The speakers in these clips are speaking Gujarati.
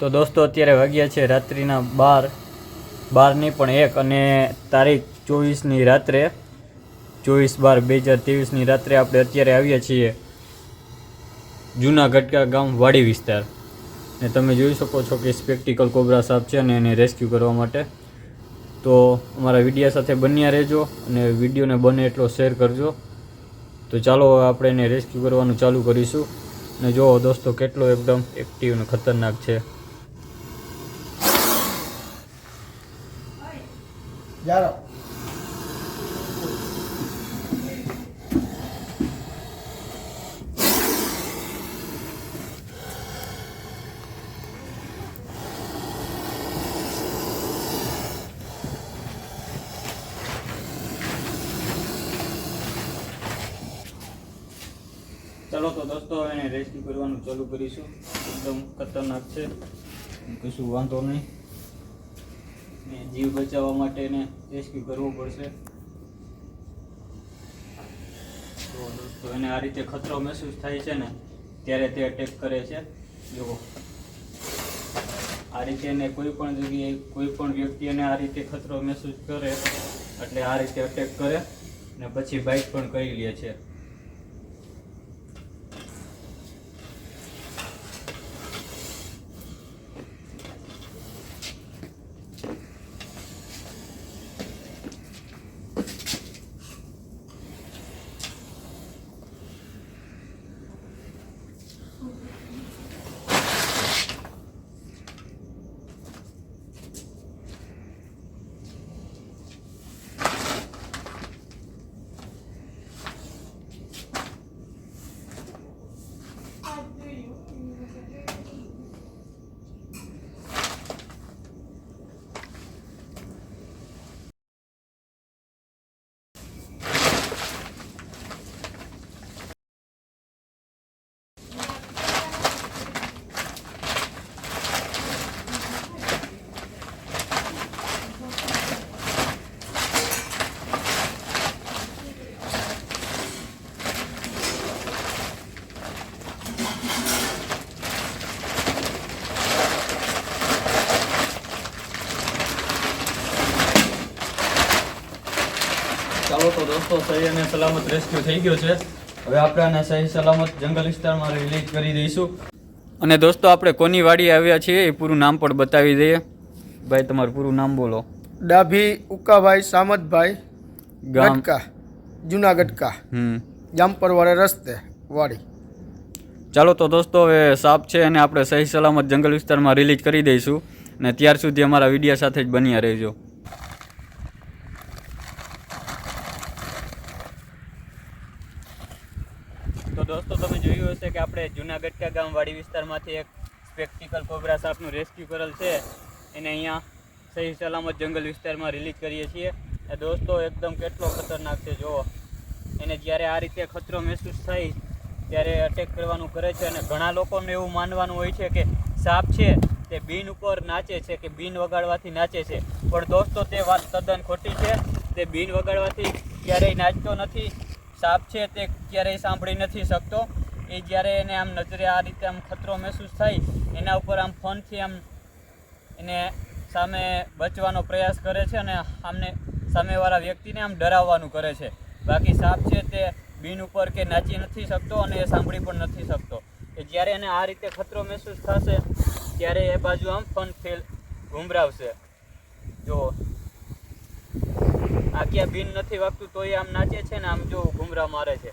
તો દોસ્તો, અત્યારે વાગ્યા છે રાત્રિના બાર. બારની પણ એક અને તારીખ ચોવીસની રાત્રે, ચોવીસ બાર બે હજાર ત્રેવીસની રાત્રે આપણે અત્યારે આવ્યા છીએ જૂના ગટકા ગામ વાડી વિસ્તાર. ને તમે જોઈ શકો છો કે સ્પેક્ટિકલ કોબરા સાપ છે અને એને રેસ્ક્યુ કરવા માટે. તો અમારા વિડીયા સાથે બન્યા રહેજો અને વિડીયોને બને એટલો શેર કરજો. તો ચાલો આપણે એને રેસ્ક્યુ કરવાનું ચાલુ કરીશું. અને જુઓ દોસ્તો, કેટલો એકદમ એક્ટિવ અને ખતરનાક છે. જારો ચાલો તો દોસ્તો, એને રેસ્ક્યુ કરવાનું ચાલુ કરીશું. એકદમ ખતરનાક છે. કશું વાંધો નહીં. ને જીવ બચાવવા માટે એને રેસ્ક્યુ કરવો પડશે. તો દોસ્તો, એને આ રીતે ખતરો મહેસૂસ થાય છે ને, ત્યારે તે અટેક કરે છે. જુઓ. આ રીતે એને કોઈ પણ જગ્યાએ, કોઈ પણ વ્યક્તિ એને આ રીતે ખતરો મહેસૂસ કરે, એટલે આ રીતે અટેક કરે, ને પછી બાઇક પણ કરી લે છે. ચાલો તો દોસ્તો સહી અને સલામત રેસ્ક્યુ થઈ ગયો છે. હવે આપણે આને સહી સલામત જંગલ વિસ્તારમાં રિલીઝ કરી દઈશું. અને દોસ્તો આપણે કોની વાડી આવ્યા છીએ એ પૂરું નામ પણ બતાવી દઈએ. ભાઈ તમારું પૂરું નામ બોલો. ડાભી ઉકાભાઈ સામતભાઈ ગામ. ગટકા જૂના ગટકા હમ. જામપરવાળા રસ્તે વાડી. ચાલો તો દોસ્તો હવે સાપ છે અને આપણે સહી સલામત જંગલ વિસ્તારમાં રિલીઝ કરી દઈશું. અને ત્યાર સુધી અમારા વિડીયા સાથે જ બન્યા રહેજો. તો દોસ્તો, તમે જોયું હશે કે આપણે જૂના ગટકા ગામ વિસ્તારમાંથી એક સ્પેક્ટિકલ કોબરા સાપનું રેસ્ક્યુ કરેલ છે. એને અહીંયા સહી સલામત જંગલ વિસ્તારમાં રિલીઝ કરીએ છીએ. એ દોસ્તો, એકદમ કેટલો ખતરનાક છે, જુઓ. એને જ્યારે આ રીતે ખતરો મહેસૂસ થાય, ત્યારે અટેક કરવાનું કરે છે અને ઘણા લોકોને એવું માનવાનું હોય છે કે સાપ છે તે બીન ઉપર નાચે છે કે બીન વગાડવાથી નાચે છે. પણ દોસ્તો, તે વાત તદ્દન ખોટી છે. તે બીન વગાડવાથી ક્યારેય નાચતો નથી. સાપ છે તે ક્યારેય સાંભળી નથી શકતો. એ જ્યારે એને આમ નજરે આ રીતે આમ ખતરો મહેસૂસ થાય, એના ઉપર આમ ફોનથી આમ એને સામે બચવાનો પ્રયાસ કરે છે અને આમને સામેવાળા વ્યક્તિને આમ ડરાવવાનું કરે છે. બાકી સાપ છે તે બીન ઉપર કે નાચી નથી શકતો અને એ સાંભળી પણ નથી શકતો. કે જ્યારે એને આ રીતે ખતરો મહેસૂસ થશે, ત્યારે એ બાજુ આમ ફન ફેલ ઘુમરાવશે જો આ બિન નથી વાગતું તોય આમ નાચે છે ને આમ જો ઘુમરા મારે છે.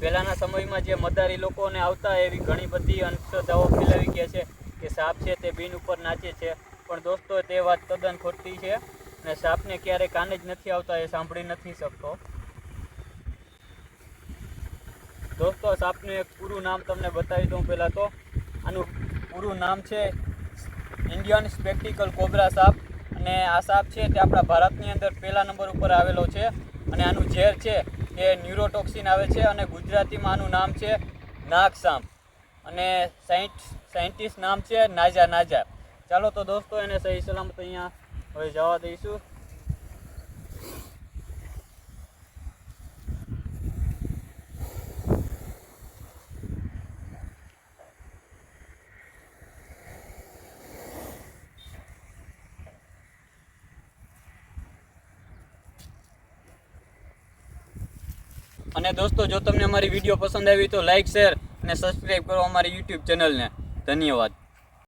પહેલાના સમયમાં જે મદારી લોકોને આવતા એવી ઘણી બધી અંધશ્રદ્ધાઓ ફેલાવી ગયા છે કે સાપ છે તે બીન ઉપર નાચે છે. પણ દોસ્તો, તે વાત તદ્દન ખોટી છે અને સાપને ક્યારે કાને જ નથી આવતા એ સાંભળી નથી શકતો. દોસ્તો, સાપનું એક પૂરું નામ તમને બતાવી દઉં પહેલાં તો. આનું પૂરું નામ છે ઇન્ડિયન સ્પેક્ટિકલ કોબરા સાપ. અને આ સાપ છે તે આપણા ભારતની અંદર પહેલા નંબર ઉપર આવેલો છે. અને આનું ઝેર છે એ ન્યુરોટોક્સિન આવે છે અને ગુજરાતીમાં આનું નામ છે નાગ સાપ અને સાઇન્ટ સાયન્ટિસ્ટ નામ છે નાજા નાજા. ચાલો તો દોસ્તો એને સહી સલામત અહીંયા હવે જવા દઈશું. અને દોસ્તો, જો તમને અમારી વીડિયો પસંદ આવી તો લાઈક શેર અને સબસ્ક્રાઈબ કરો અમારી યુટ્યુબ ચેનલને ધન્યવાદ.